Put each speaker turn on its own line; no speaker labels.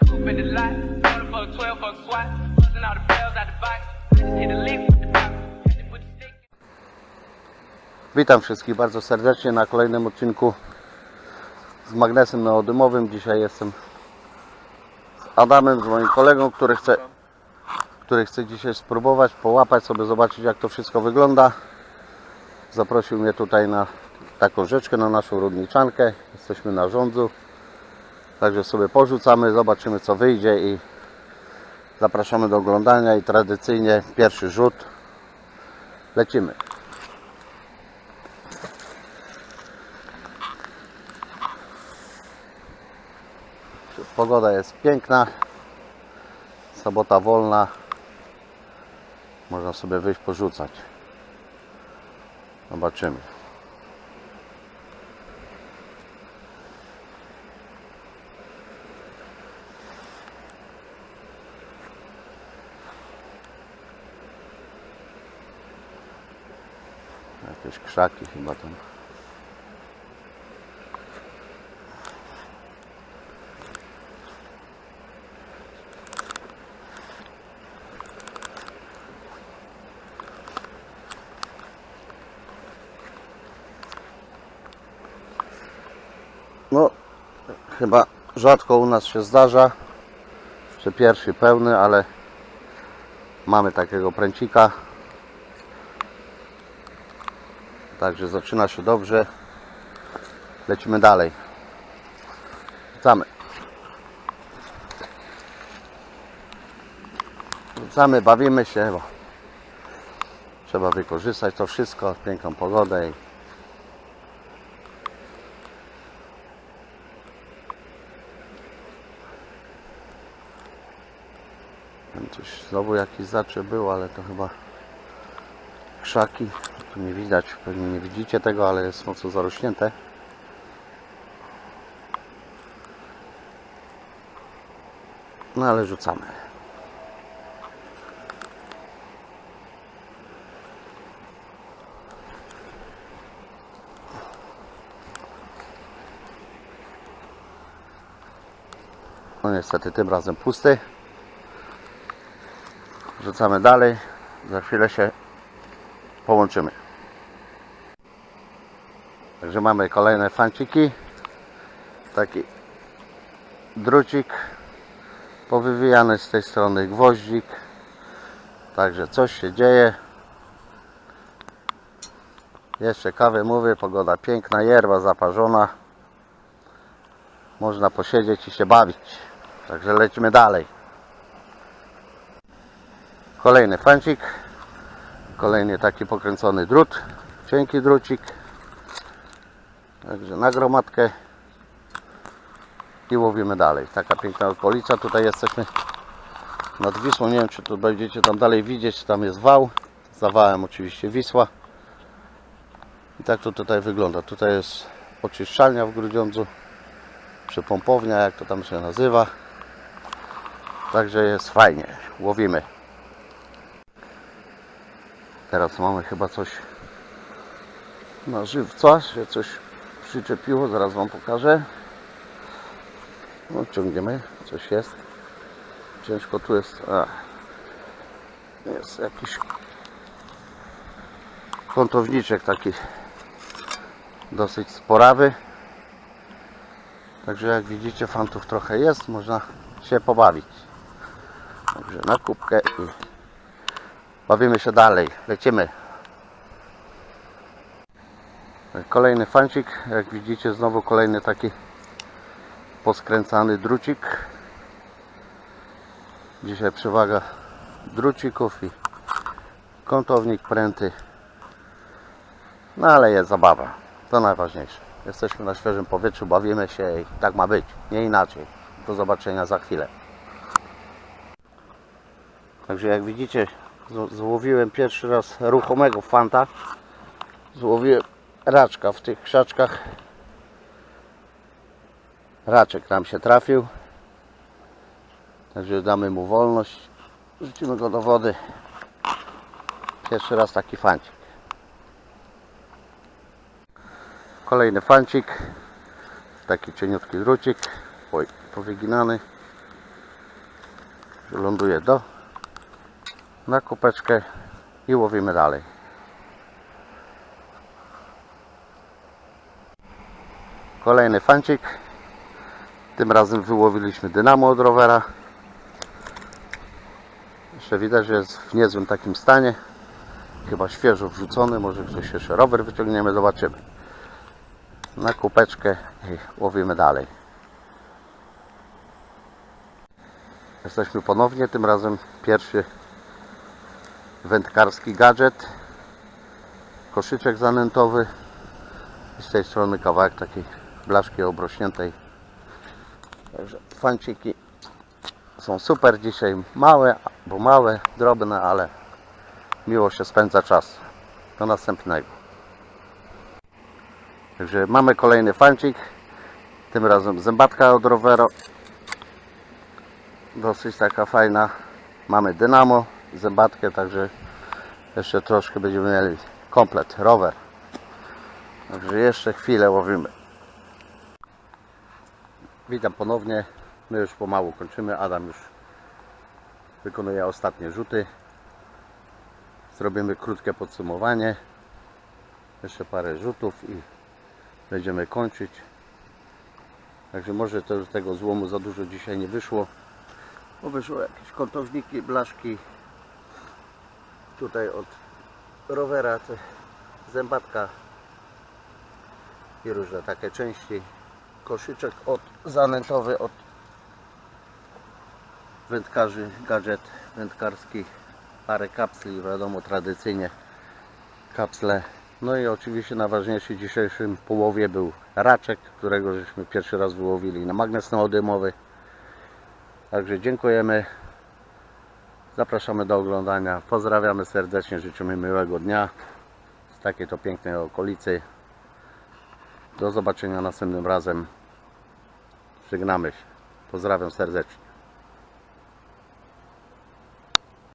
the coupe in the lot. Order for a 12 for a swat. Busting all the bells out the box. Hit with the
Witam wszystkich bardzo serdecznie na kolejnym odcinku z magnesem neodymowym. Dzisiaj jestem z Adamem, z moim kolegą, który chce, który chce dzisiaj spróbować, połapać sobie, zobaczyć jak to wszystko wygląda. Zaprosił mnie tutaj na taką rzeczkę, na naszą rudniczankę. Jesteśmy na rządzu. Także sobie porzucamy, zobaczymy co wyjdzie i zapraszamy do oglądania i tradycyjnie pierwszy rzut. Lecimy. Pogoda jest piękna. Sobota wolna. Można sobie wyjść porzucać. Zobaczymy. Jakieś krzaki chyba tam. No, chyba rzadko u nas się zdarza, że pierwszy pełny, ale mamy takiego pręcika. Także zaczyna się dobrze. Lecimy dalej. Wracamy. Wracamy, bawimy się, bo trzeba wykorzystać to wszystko, piękną pogodę i coś znowu jakiś zaczep był, ale to chyba krzaki. Tu nie widać, pewnie nie widzicie tego, ale jest mocno zarośnięte. No ale rzucamy. No niestety tym razem pusty. Rzucamy dalej. Za chwilę się połączymy. Także mamy kolejne fanciki. Taki drucik powywijany z tej strony gwoździk. Także coś się dzieje. Jeszcze kawę mówię, pogoda piękna, yerba zaparzona. Można posiedzieć i się bawić. Także lecimy dalej. Kolejny fancik. Kolejny taki pokręcony drut. Cienki drucik. Także na gromadkę. I łowimy dalej. Taka piękna okolica. Tutaj jesteśmy nad Wisłą. Nie wiem czy tu będziecie tam dalej widzieć. Tam jest wał. Za wałem oczywiście Wisła. I tak to tutaj wygląda. Tutaj jest oczyszczalnia w Grudziądzu. Przypompownia, jak to tam się nazywa. Także jest fajnie. Łowimy. Teraz mamy chyba coś na żywca, się coś przyczepiło, zaraz Wam pokażę. No, ciągniemy, coś jest. Ciężko tu jest. A, jest jakiś kątowniczek taki dosyć sporawy. Także jak widzicie fantów trochę jest, można się pobawić. Także na kubkę i Bawimy się dalej, lecimy. Kolejny fancik, jak widzicie znowu kolejny taki poskręcany drucik. Dzisiaj przewaga drucików i kątownik pręty. No ale jest zabawa, to najważniejsze. Jesteśmy na świeżym powietrzu, bawimy się i tak ma być, nie inaczej. Do zobaczenia za chwilę. Także jak widzicie, złowiłem pierwszy raz ruchomego fanta. Złowiłem raczka w tych krzaczkach. Raczek nam się trafił. Także damy mu wolność. Rzucimy go do wody. Pierwszy raz taki fancik. Kolejny fancik. Taki cieniutki drucik. Oj, powyginany. Ląduje do na kupeczkę i łowimy dalej. Kolejny fancik. Tym razem wyłowiliśmy dynamo od rowera. Jeszcze widać, że jest w niezłym takim stanie. Chyba świeżo wrzucony. Może ktoś jeszcze rower wyciągniemy, zobaczymy. Na kupeczkę i łowimy dalej. Jesteśmy ponownie, tym razem pierwszy wędkarski gadżet. Koszyczek zanętowy. I z tej strony kawałek takiej blaszki obrośniętej. Także fanciki są super dzisiaj. Małe, bo małe, drobne, ale miło się spędza czas. Do następnego. Także mamy kolejny fancik. Tym razem zębatka od rowero. Dosyć taka fajna. Mamy dynamo, zębatkę, także jeszcze troszkę będziemy mieli komplet, rower. Także jeszcze chwilę łowimy. Witam ponownie. My już pomału kończymy. Adam już wykonuje ostatnie rzuty. Zrobimy krótkie podsumowanie. Jeszcze parę rzutów i będziemy kończyć. Także może z tego złomu za dużo dzisiaj nie wyszło. Bo wyszło jakieś kątowniki, blaszki. Tutaj od rowera zębatka i różne takie części. Koszyczek od zanętowy od wędkarzy, gadżet wędkarski, parę kapsli, wiadomo tradycyjnie kapsle. No i oczywiście najważniejszy w dzisiejszym połowie był raczek, którego żeśmy pierwszy raz wyłowili na magnes neodymowy. Także dziękujemy. Zapraszamy do oglądania. Pozdrawiamy serdecznie, życzymy miłego dnia z takiej to pięknej okolicy. Do zobaczenia następnym razem. Żegnamy się. Pozdrawiam serdecznie.